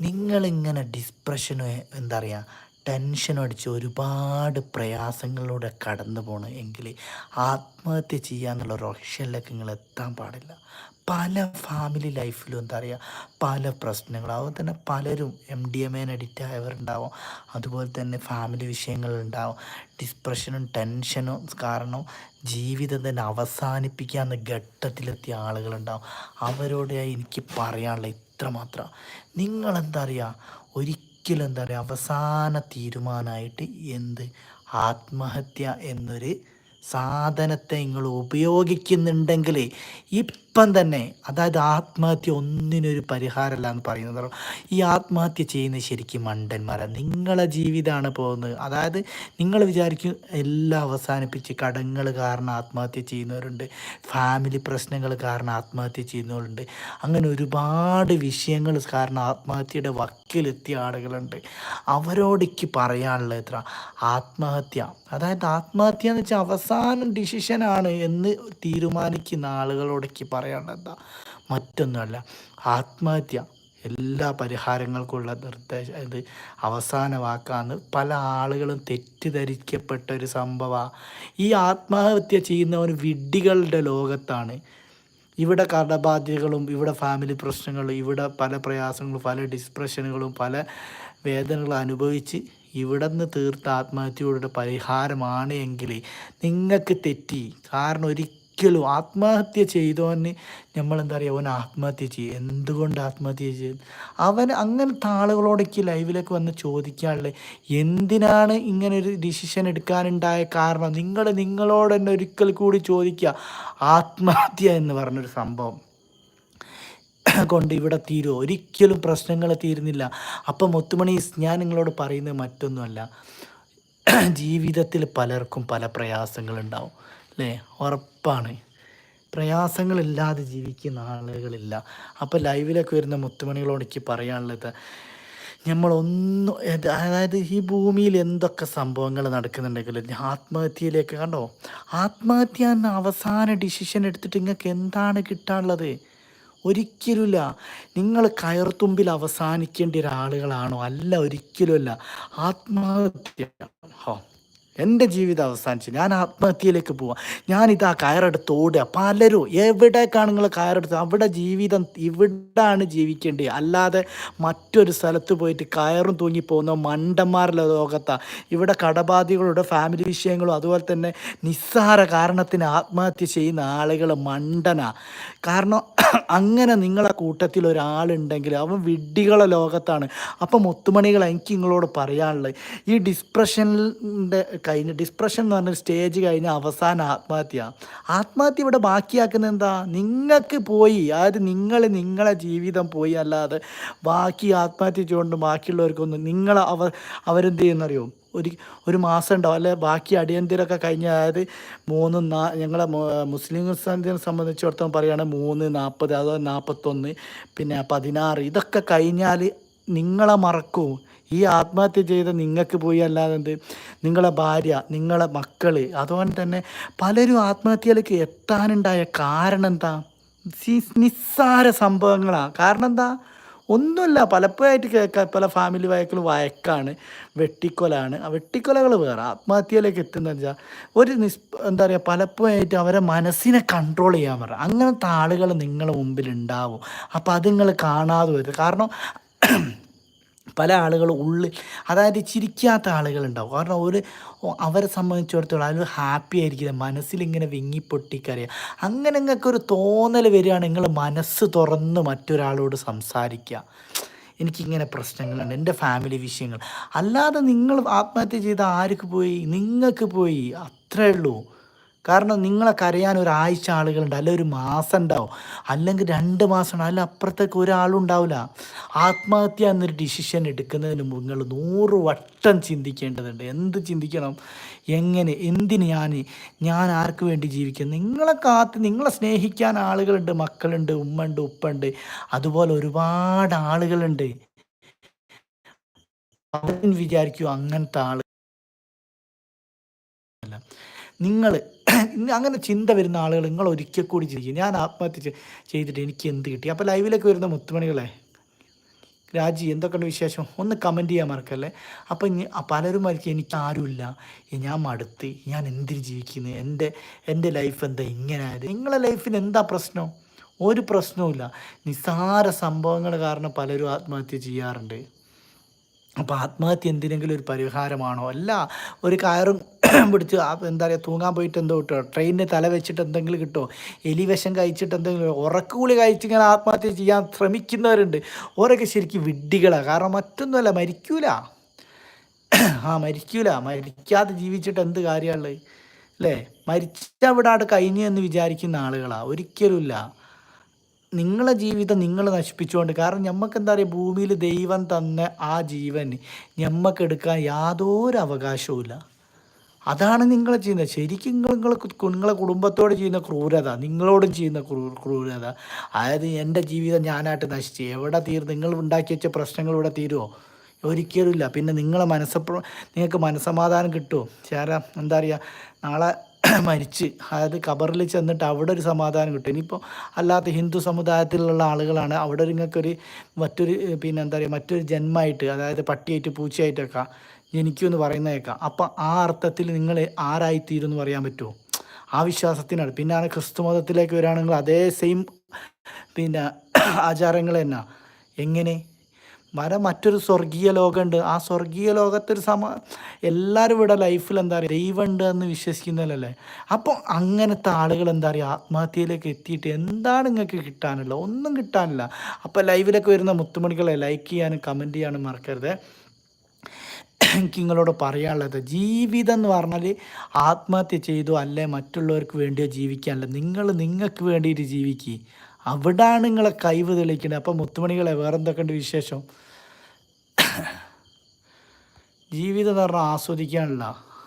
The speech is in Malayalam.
നിങ്ങളിങ്ങനെ ഡിസ്പ്രഷനും എന്താ പറയുക ടെൻഷനും അടിച്ച് ഒരുപാട് പ്രയാസങ്ങളിലൂടെ കടന്നു പോകണം എങ്കിൽ ആത്മഹത്യ ചെയ്യാന്നുള്ള ഒരു ഓപ്ഷനിലേക്ക് നിങ്ങൾ എത്താൻ പാടില്ല. പല ഫാമിലി ലൈഫിലും എന്താ പറയുക പല പ്രശ്നങ്ങളും അതുപോലെ തന്നെ പലരും M D M N addict ആയവരുണ്ടാവും. അതുപോലെ തന്നെ ഫാമിലി വിഷയങ്ങളുണ്ടാവും ഡിപ്രഷനും ടെൻഷനും കാരണം ജീവിതം തന്നെ അവസാനിപ്പിക്കാവുന്ന ഘട്ടത്തിലെത്തിയ ആളുകളുണ്ടാവും. അവരോട് എനിക്ക് പറയാനുള്ള ഇത്രമാത്രം. നിങ്ങളെന്താ പറയുക ഒരിക്കലും എന്താ പറയുക അവസാന തീരുമാനമായിട്ട് എന്ത്? ആത്മഹത്യ എന്നൊരു സാധനത്തെ നിങ്ങൾ ഉപയോഗിക്കുന്നുണ്ടെങ്കിൽ ഇപ്പം തന്നെ അതായത് ആത്മഹത്യ ഒന്നിനൊരു പരിഹാരമല്ല എന്ന് പറയുന്നത് ഈ ആത്മഹത്യ ചെയ്യുന്ന ശരിക്കും മണ്ടന്മാരാണ്. നിങ്ങളെ ജീവിതമാണ് പോകുന്നത്. അതായത് നിങ്ങൾ വിചാരിക്കും എല്ലാം അവസാനിപ്പിച്ച് കടങ്ങൾ കാരണം ആത്മഹത്യ ചെയ്യുന്നവരുണ്ട് ഫാമിലി പ്രശ്നങ്ങൾ കാരണം ആത്മഹത്യ ചെയ്യുന്നവരുണ്ട് അങ്ങനെ ഒരുപാട് വിഷയങ്ങൾ കാരണം ആത്മഹത്യയുടെ വക്കിലെത്തിയ ആളുകളുണ്ട്. അവരോടേക്ക് പറയാനുള്ളത് എത്ര ആത്മഹത്യ. അതായത് ആത്മഹത്യ എന്ന് വെച്ചാൽ അവസാനം ഡിസിഷനാണ് എന്ന് തീരുമാനിക്കുന്ന ആളുകളോടേക്ക് പറയാനുള്ളത് എന്താ? മറ്റൊന്നുമല്ല ആത്മഹത്യ എല്ലാ പരിഹാരങ്ങൾക്കുള്ള നിർദ്ദേശം ഇത് അവസാന വാക്കാന്ന് പല ആളുകളും തെറ്റിദ്ധരിക്കപ്പെട്ട ഒരു സംഭവമാണ് ഈ ആത്മഹത്യ ചെയ്യുന്നവൻ വിഡ്ഢികളുടെ ലോകത്താണ്. ഇവിടെ കടബാധ്യതകളും ഇവിടെ ഫാമിലി പ്രശ്നങ്ങളും ഇവിടെ പല പ്രയാസങ്ങളും പല ഡിസ്പ്രഷനുകളും പല വേദനകളും അനുഭവിച്ച് ഇവിടെ നിന്ന് തീർത്ത ആത്മഹത്യയുടെ പരിഹാരമാണ് എങ്കിൽ നിങ്ങൾക്ക് തെറ്റി. കാരണം ഒരിക്കലും ആത്മഹത്യ ചെയ്തവന് നമ്മളെന്താ പറയുക അവൻ ആത്മഹത്യ ചെയ്യും. എന്തുകൊണ്ട് ആത്മഹത്യ ചെയ്യും? അവൻ അങ്ങനത്തെ ആളുകളോടൊക്കെ ലൈവിലേക്ക് വന്ന് ചോദിക്കാനുള്ളത് എന്തിനാണ് ഇങ്ങനെ ഒരു ഡിസിഷൻ എടുക്കാനുണ്ടായ കാരണം? നിങ്ങൾ നിങ്ങളോട് തന്നെ ഒരിക്കൽ കൂടി ചോദിക്കുക. ആത്മഹത്യ എന്ന് പറഞ്ഞൊരു സംഭവം കൊണ്ട് ഇവിടെ തീരുമോ ഒരിക്കലും പ്രശ്നങ്ങൾ തീരുന്നില്ല. അപ്പം മുത്തുമണി ഞാൻ നിങ്ങളോട് പറയുന്നത് മറ്റൊന്നുമല്ല. ജീവിതത്തിൽ പലർക്കും പല പ്രയാസങ്ങളുണ്ടാവും. അല്ലേ? ഉറപ്പാണ്. പ്രയാസങ്ങളില്ലാതെ ജീവിക്കുന്ന ആളുകളില്ല. അപ്പോൾ ലൈവിലൊക്കെ വരുന്ന മുത്തുമണികളോട് എനിക്ക് പറയാനുള്ളത് നമ്മളൊന്നും അതായത് ഈ ഭൂമിയിൽ എന്തൊക്കെ സംഭവങ്ങൾ നടക്കുന്നുണ്ടെങ്കിലും ആത്മഹത്യയിലേക്ക് കണ്ടോ? ആത്മഹത്യ എന്ന അവസാന ഡിസിഷൻ എടുത്തിട്ട് നിങ്ങൾക്ക് എന്താണ് കിട്ടാനുള്ളത്? ഒരിക്കലുമില്ല. നിങ്ങൾ കയർത്തുമ്പിൽ അവസാനിക്കേണ്ട ഒരാളുകളാണോ? അല്ല ഒരിക്കലുമല്ല. ആത്മഹത്യ. ഹോ. എന്റെ ജീവിതം അവസാനിച്ചു. ഞാൻ ആത്മഹത്യയിലേക്ക് പോവാം. ഞാനിതാ കയറെടുത്ത് ഓടുക. പലരും എവിടേക്കാണ് നിങ്ങൾ കയറെടുത്ത് അവിടെ ജീവിതം ഇവിടാണ് ജീവിക്കേണ്ടത്. അല്ലാതെ മറ്റൊരു സ്ഥലത്ത് പോയിട്ട് കയറും തൂങ്ങി പോകുന്ന മണ്ടന്മാരുടെ ലോകത്താണ് ഇവിടെ കടബാധികളുടെ ഫാമിലി വിഷയങ്ങളും അതുപോലെ തന്നെ നിസ്സാര കാരണത്തിന് ആത്മഹത്യ ചെയ്യുന്ന ആളുകൾ മണ്ടന. കാരണം അങ്ങനെ നിങ്ങളെ കൂട്ടത്തിൽ ഒരാളുണ്ടെങ്കിൽ അവൻ വിഡ്ഢികളെ ലോകത്താണ്. അപ്പം മുത്തുമണികൾ എനിക്ക് നിങ്ങളോട് പറയാനുള്ളത്. ഈ ഡിസ്പ്രഷനിന്റെ കഴിഞ്ഞ് ഡിസ്പ്രഷൻ എന്ന് പറഞ്ഞ സ്റ്റേജ് കഴിഞ്ഞ് അവസാന ആത്മഹത്യ. ആത്മഹത്യ ഇവിടെ ബാക്കിയാക്കുന്ന എന്താ? നിങ്ങൾക്ക് പോയി. അതായത് നിങ്ങൾ നിങ്ങളെ ജീവിതം പോയി. അല്ലാതെ ബാക്കി ആത്മഹത്യ ചെയ്തുകൊണ്ട് ബാക്കിയുള്ളവർക്കൊന്നും നിങ്ങൾ അവർ അവരെന്ത് ചെയ്യുന്നറിയോ? ഒരു ഒരു മാസം ഉണ്ടാവും. അല്ലെ ബാക്കി അടിയന്തരമൊക്കെ കഴിഞ്ഞ അതായത് മൂന്ന് നാ ഞങ്ങളെ മുസ്ലിം സംഘത്തിനെ സംബന്ധിച്ചിടത്തോളം പറയുകയാണെങ്കിൽ മൂന്ന് നാൽപ്പത് അതോ നാൽപ്പത്തൊന്ന് പിന്നെ പതിനാറ് ഇതൊക്കെ കഴിഞ്ഞാൽ നിങ്ങളെ മറക്കൂ. ഈ ആത്മഹത്യ ചെയ്ത നിങ്ങൾക്ക് പോയി അല്ലാതെ എന്ത്? നിങ്ങളെ ഭാര്യ നിങ്ങളെ മക്കൾ അതുപോലെ തന്നെ പലരും ആത്മഹത്യയിലേക്ക് എത്താനുണ്ടായ കാരണം എന്താ? നിസ്സാര സംഭവങ്ങളാണ് കാരണം എന്താ? ഒന്നുമില്ല പലപ്പോഴായിട്ട് കേൾക്കാൻ പല ഫാമിലി വഴക്കിൽ വയക്കാണ് വെട്ടിക്കൊലാണ് ആ വെട്ടിക്കൊലകൾ വേറെ. ആത്മഹത്യയിലേക്ക് എത്തുന്നത് വെച്ചാൽ ഒരു നിസ് എന്താ പറയുക പലപ്പോഴായിട്ട് അവരെ മനസ്സിനെ കൺട്രോൾ ചെയ്യാൻ പറ. അങ്ങനത്തെ ആളുകൾ നിങ്ങളുടെ മുമ്പിൽ ഉണ്ടാവും അപ്പോൾ അത് നിങ്ങൾ കാണാതെ വരും കാരണം പല ആളുകളും ഉള്ളിൽ അതായത് ചിരിക്കാത്ത ആളുകളുണ്ടാവും കാരണം ഒരു അവരെ സംബന്ധിച്ചിടത്തോളം അതിൽ ഹാപ്പി ആയിരിക്കില്ല മനസ്സിലിങ്ങനെ വിങ്ങി പൊട്ടിക്കറിയാം അങ്ങനെ നിങ്ങൾക്ക് ഒരു തോന്നൽ വരികയാണ് നിങ്ങൾ മനസ്സ് തുറന്ന് മറ്റൊരാളോട് സംസാരിക്കുക. എനിക്കിങ്ങനെ പ്രശ്നങ്ങളുണ്ട് എന്റെ ഫാമിലി വിഷയങ്ങൾ. അല്ലാതെ നിങ്ങൾ ആത്മഹത്യ ചെയ്ത ആർക്ക് പോയി? നിങ്ങൾക്ക് പോയി? അത്രേ ഉള്ളൂ. കാരണം നിങ്ങളെ കരയാൻ ഒരാഴ്ച ആളുകളുണ്ട് അല്ലെങ്കിൽ ഒരു മാസം ഉണ്ടാവും അല്ലെങ്കിൽ രണ്ട് മാസം അല്ല അപ്പുറത്തേക്ക് ഒരാളും ഉണ്ടാവില്ല. ആത്മഹത്യ എന്നൊരു ഡിസിഷൻ എടുക്കുന്നതിന് മുമ്പ് നിങ്ങൾ നൂറ് വട്ടം ചിന്തിക്കേണ്ടതുണ്ട്. എന്ത് ചിന്തിക്കണം? എങ്ങനെ? എന്തിന് ഞാൻ ഞാൻ ആർക്ക് വേണ്ടി ജീവിക്കുന്നു നിങ്ങളെ കാത്ത് നിങ്ങളെ സ്നേഹിക്കാൻ ആളുകളുണ്ട് മക്കളുണ്ട് ഉമ്മ ഉണ്ട് ഉപ്പുണ്ട് അതുപോലെ ഒരുപാട് ആളുകളുണ്ട്. അവരും വിചാരിക്കും അങ്ങനത്തെ ആൾ. നിങ്ങൾ അങ്ങനെ ചിന്ത വരുന്ന ആളുകൾ നിങ്ങൾ ഒരിക്കൽ കൂടി ചിന്തിക്കും. ഞാൻ ആത്മഹത്യ ചെയ്തിട്ട് എനിക്ക് എന്ത് കിട്ടി? അപ്പോൾ ലൈവിലേക്ക് വരുന്ന മുത്തുമണികളെ രാജി എന്തൊക്കെയുണ്ട് വിശേഷം? ഒന്ന് കമന്റ് ചെയ്യാൻ മറക്കല്ലേ? അപ്പം പലരും മരിക്കും എനിക്ക് ആരുമില്ല. ഞാൻ മടുത്ത് ഞാൻ എന്തിന് ജീവിക്കുന്നു? എന്റെ എന്റെ ലൈഫ് എന്താ? ഇങ്ങനെ ആയത്. നിങ്ങളെ ലൈഫിന് എന്താ പ്രശ്നം? ഒരു പ്രശ്നവുമില്ല. നിസ്സാര സംഭവങ്ങൾ കാരണം പലരും ആത്മഹത്യ ചെയ്യാറുണ്ട്. അപ്പോൾ ആത്മഹത്യ എന്തിനെങ്കിലും ഒരു പരിഹാരമാണോ? അല്ല ഒരു കയറും പിടിച്ച് എന്താ പറയുക തൂങ്ങാൻ പോയിട്ട് എന്തോ കിട്ടോ ട്രെയിനിന് തല വെച്ചിട്ട് എന്തെങ്കിലും കിട്ടുമോ എലി വിഷം കഴിച്ചിട്ട് എന്തെങ്കിലും ഉറക്കുകൂളി കഴിച്ച് ഇങ്ങനെ ആത്മഹത്യ ചെയ്യാൻ ശ്രമിക്കുന്നവരുണ്ട്. ഓരൊക്കെ ശരിക്കും വിഡ്ഢികളാണ് കാരണം മറ്റൊന്നുമല്ല മരിക്കൂല. ആ മരിക്കൂല. മരിക്കാതെ ജീവിച്ചിട്ട് എന്ത് കാര്യമുള്ളത് അല്ലേ? മരിച്ച അവിടെ കഴിഞ്ഞു എന്ന് വിചാരിക്കുന്ന ആളുകളാണ് ഒരിക്കലുമില്ല. നിങ്ങളെ ജീവിതം നിങ്ങൾ നശിപ്പിച്ചുകൊണ്ട് കാരണം ഞമ്മക്ക് എന്താ പറയുക ഭൂമിയിൽ ദൈവം തന്ന ആ ജീവൻ ഞമ്മക്ക് എടുക്കാൻ യാതൊരു അവകാശവുമില്ല അതാണ് നിങ്ങൾ ചെയ്യുന്നത്. ശരിക്കും നിങ്ങൾ നിങ്ങൾ നിങ്ങളെ കുടുംബത്തോട് ചെയ്യുന്ന ക്രൂരത നിങ്ങളോടും ചെയ്യുന്ന ക്രൂ ക്രൂരത. അതായത് എന്റെ ജീവിതം ഞാനായിട്ട് നശിച്ചു. എവിടെ തീർ നിങ്ങൾ ഉണ്ടാക്കി വെച്ച പ്രശ്നങ്ങൾ ഇവിടെ തീരുമോ ഒരിക്കലുമില്ല പിന്നെ നിങ്ങളെ മനസ്സപ്പ നിങ്ങൾക്ക് മനസ്സമാധാനം കിട്ടുമോ ചേരാ എന്താ പറയുക? നാളെ മരിച്ച് അതായത് ഖബറിൽ ചെന്നിട്ട് അവിടെ ഒരു സമാധാനം കിട്ടും. ഇനിയിപ്പോൾ അല്ലാത്ത ഹിന്ദു സമുദായത്തിലുള്ള ആളുകളാണ് അവിടെ നിങ്ങൾക്കൊരു മറ്റൊരു പിന്നെ എന്താ പറയുക മറ്റൊരു ജന്മമായിട്ട് അതായത് പട്ടിയായിട്ട് പൂച്ചയായിട്ടൊക്കെ ജനിക്കുമെന്ന് പറയുന്നത് കേൾക്കാം അപ്പം ആ അർത്ഥത്തിൽ നിങ്ങൾ ആരായിത്തീരും എന്ന് പറയാൻ പറ്റുമോ? ആ വിശ്വാസത്തിനാണ്. പിന്നാണ് ക്രിസ്തു മതത്തിലേക്ക് വരികയാണെങ്കിൽ അതേ സെയിം പിന്നെ ആചാരങ്ങൾ തന്നെ. എങ്ങനെ? വര മറ്റൊരു സ്വർഗീയ ലോകമുണ്ട്. ആ സ്വർഗീയ ലോകത്തൊരു സമ എല്ലാവരും ഇവിടെ ലൈഫിൽ എന്താ പറയുക ദൈവമുണ്ട് എന്ന് വിശ്വസിക്കുന്നതല്ലേ? അപ്പോൾ അങ്ങനത്തെ ആളുകൾ എന്താ പറയുക ആത്മഹത്യയിലേക്ക് എത്തിയിട്ട് എന്താണ് നിങ്ങൾക്ക് കിട്ടാനുള്ളത്? ഒന്നും കിട്ടാനില്ല. അപ്പോൾ ലൈവിലൊക്കെ വരുന്ന മുത്തുമണികളെ ലൈക്ക് ചെയ്യാനും കമന്റ് ചെയ്യാനും മറക്കരുത്. എനിക്ക് നിങ്ങളോട് പറയാനുള്ളത് ജീവിതം എന്ന് പറഞ്ഞാൽ ആത്മഹത്യ ചെയ്തു അല്ലെ മറ്റുള്ളവർക്ക് വേണ്ടിയോ ജീവിക്കാനല്ല. നിങ്ങൾ നിങ്ങൾക്ക് വേണ്ടിയിട്ട് ജീവിക്കുക അവിടാണ് നിങ്ങളെ കഴിവ് തെളിയിക്കുന്നത് അപ്പം മുത്തുമണികളെ വേറെന്തൊക്കെ ഉണ്ട് വിശേഷം? ജീവിതം എന്ന് പറഞ്ഞാൽ ആസ്വദിക്കാനുള്ള